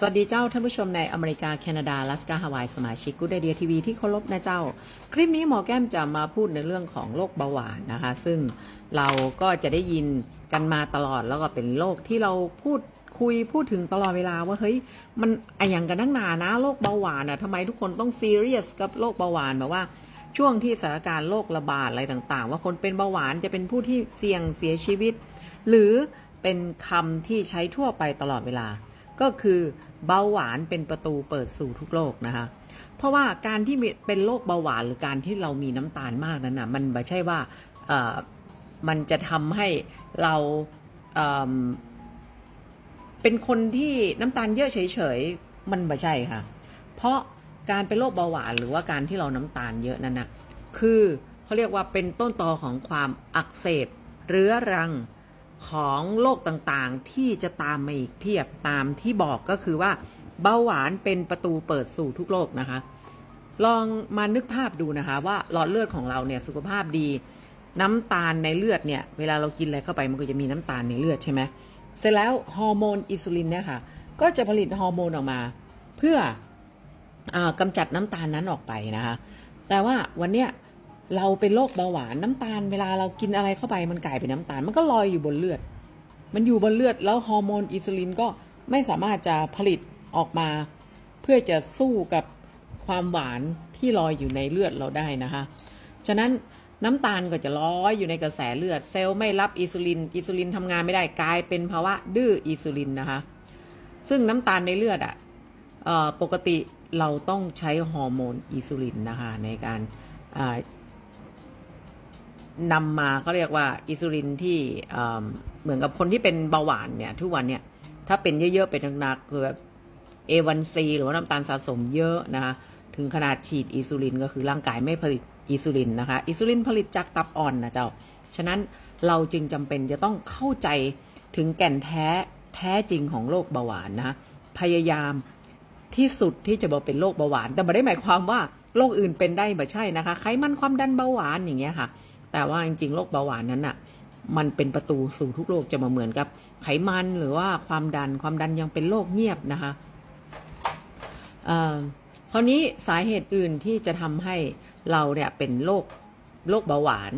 สวัสดีเจ้าท่านผู้ชมในอเมริกา แคนาดาลัสกาฮาวาย สมาชิกกูดเดียทีวีที่เคารพนะเจ้า คลิปนี้หมอแก้มจะมาพูดในเรื่องของโรคเบาหวานนะคะ ซึ่งเราก็จะได้ยินกันมาตลอดแล้วก็เป็นโรคที่เราพูดคุยพูดถึงตลอดเวลาว่าเฮ้ยมันอะอย่างกันนักหนานะโรคเบาหวานอะทำไมทุกคนต้องซีเรียสกับโรคเบาหวานแบบว่าช่วงที่สถานการณ์โรคระบาดอะไรต่างๆ ว่าคนเป็นเบาหวานจะเป็นผู้ที่เสี่ยงเสียชีวิต หรือเป็นคำที่ใช้ทั่วไปตลอดเวลา ก็คือเบาหวานเป็นประตูเปิดสู่ทุกโรคนะคะ เพราะว่าการที่เป็นโรคเบาหวานหรือการที่เรามีน้ำตาลมากนั้นนะมันไม่ใช่ว่ามันจะทำให้เราเเป็นคนที่น้ำตาลเยอะเฉยๆมันไม่ใช่ค่ะ เพราะการเป็นโรคเบาหวานหรือว่าการที่เราน้ำตาลเยอะนั้นนะคือเขาเรียกว่าเป็นต้นตอของความอักเสบเรื้อรัง ของโรคต่างๆ ที่จะตามมาอีกเพียบตามที่บอกก็คือว่า เบาหวานเป็นประตูเปิดสู่ทุกโรคนะคะ ลองมานึกภาพดูนะคะ ว่าหลอดเลือดของเราเนี่ยสุขภาพดี น้ำตาลในเลือดเนี่ย เวลาเรากินอะไรเข้าไปมันก็จะมีน้ำตาลในเลือดใช่ไหมเสร็จแล้วฮอร์โมนอินซูลินเนี่ยค่ะก็จะผลิตฮอร์โมนออกมา เพื่ออกำจัดน้ำตาลนั้นออกไปนะคะ แต่ว่าวันเนี้ย เราเป็นโรคเบาหวานน้ำตาลเวลาเรากินอะไรเข้าไปมันกลายเป็นน้ำตาล มันก็ลอยอยู่บนเลือด มันอยู่บนเลือดแล้วฮอร์โมนอินซูลินก็ไม่สามารถจะผลิตออกมา เพื่อจะสู้กับความหวานที่ลอยอยู่ในเลือดเราได้นะคะ ฉะนั้นน้ำตาลก็จะลอยอยู่ในกระแสเลือด เซลล์ไม่รับอินซูลินอินซูลินทำงานไม่ได้กลายเป็นภาวะดื้ออินซูลินนะคะ ซึ่งน้ำตาลในเลือดอะเอ่อปกติเราต้องใช้ฮอร์โมนอินซูลินนะคะในการ นำมาเขาเรียกว่าอินซูลินที่เหมือนกับคนที่เป็นเบาหวานเนี่ย ทุกวันเนี่ย ถ้าเป็นเยอะ ๆ เป็นหนักๆคือแบบ A1C หรือว่าน้ำตาลสะสมเยอะนะคะถึงขนาดฉีดอินซูลินก็คือร่างกายไม่ผลิตอินซูลินนะคะอินซูลินผลิตจากตับอ่อนนะเจ้า ฉะนั้นเราจึงจำเป็นจะต้องเข้าใจถึงแก่นแท้แท้จริงของโรคเบาหวานนะคะพยายามที่สุดที่จะบอกเป็นโรคเบาหวาน แต่ไม่ได้หมายความว่าโรคอื่นเป็นได้ไม่ใช่นะคะไขมันความดันเบาหวานอย่างเงี้ยค่ะ แต่ว่าจริงๆโรคเบาหวานนั้นอะมันเป็นประตูสู่ทุกโรคจะมาเหมือนกับ ไขมันหรือว่าความดันความดันยังเป็นโรคเงียบนะคะเอ่อคราวนี้สาเหตุอื่นที่จะทำให้เราเนี่ยเป็นโรคโรคเบาหวาน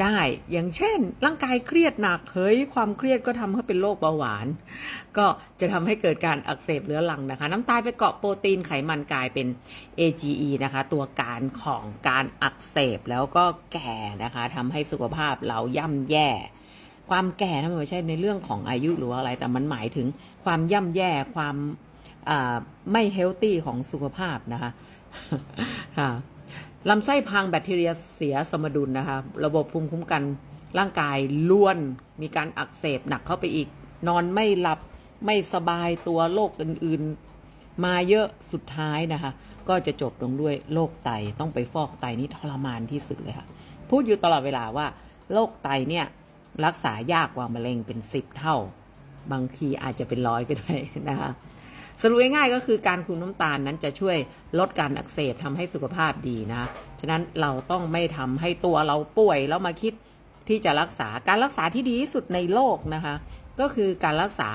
ได้ อย่างเช่น ร่างกายเครียดหนักเฮ้ยความเครียดก็ทำให้เป็นโรคเบาหวาน ก็จะทำให้เกิดการอักเสบเรื้อรังนะคะ น้ำตาลไปเกาะโปรตีนไขมันกลายเป็น AGE นะคะ ตัวการของการอักเสบแล้วก็แก่นะคะทำให้สุขภาพเราย่ำแย่ ความแก่นะมันไม่ใช่ในเรื่องของอายุหรือว่าอะไร แต่มันหมายถึงความย่ำแย่ความไม่เฮลตี้ของสุขภาพนะคะ ลำไส้พังแบคทีเรียเสียสมดุลนะคะ ระบบภูมิคุ้มกันร่างกายล้วน มีการอักเสบหนักเข้าไปอีก นอนไม่หลับไม่สบายตัวโรคอื่นๆ มาเยอะสุดท้ายนะคะ ก็จะจบลงด้วยโรคไตต้องไปฟอกไตนี่ทรมานที่สุดเลยค่ะ พูดอยู่ตลอดเวลาว่าโรคไตเนี่ยรักษายากกว่ามะเร็งเป็นสิบเท่า บางทีอาจจะเป็นร้อยก็ได้นะคะ สรุปง่ายๆก็คือการคุมน้ำตาลนั้นจะช่วยลดการอักเสบทำให้สุขภาพดีนะ ฉะนั้นเราต้องไม่ทำให้ตัวเราป่วยแล้วมาคิดที่จะรักษาการรักษาที่ดีที่สุดในโลกนะคะ ก็คือการรักษา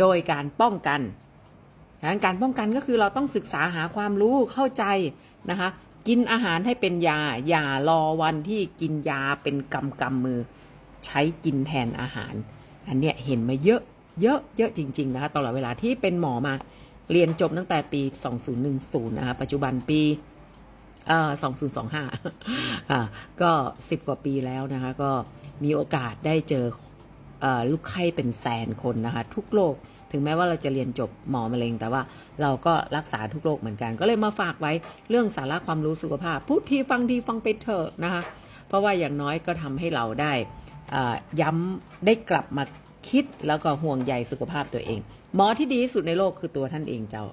โดยการป้องกันฉะนั้นการป้องกันก็คือเราต้องศึกษาหาความรู้เข้าใจนะคะ กินอาหารให้เป็นยา อย่ารอวันที่กินยาเป็นกำกำมือ ใช้กินแทนอาหาร อันเนี้ยเห็นมาเยอะ เยอะเยอะจริง ๆ นะคะตลอดเวลาที่เป็นหมอมาเรียนจบตั้งแต่ปี 2010 นะคะ ปัจจุบันปีเอ่อ2025อ่าก็ 10 กว่าปีแล้วนะคะ ก็มีโอกาสได้เจอเอ่อลูกไข้เป็นแสนคนนะคะ ทุกโรคถึงแม้ว่าเราจะเรียนจบหมอมะเร็ง แต่ว่าเราก็รักษาทุกโรคเหมือนกัน ก็เลยมาฝากไว้เรื่องสาระความรู้สุขภาพ พูดทีฟังทีฟังไปเถอะนะคะ เพราะว่าอย่างน้อยก็ทำให้เราได้ย้ำได้กลับมา คิดแล้วก็ห่วงใยสุขภาพตัวเอง หมอที่ดีที่สุดในโลกคือตัวท่านเองเจ้า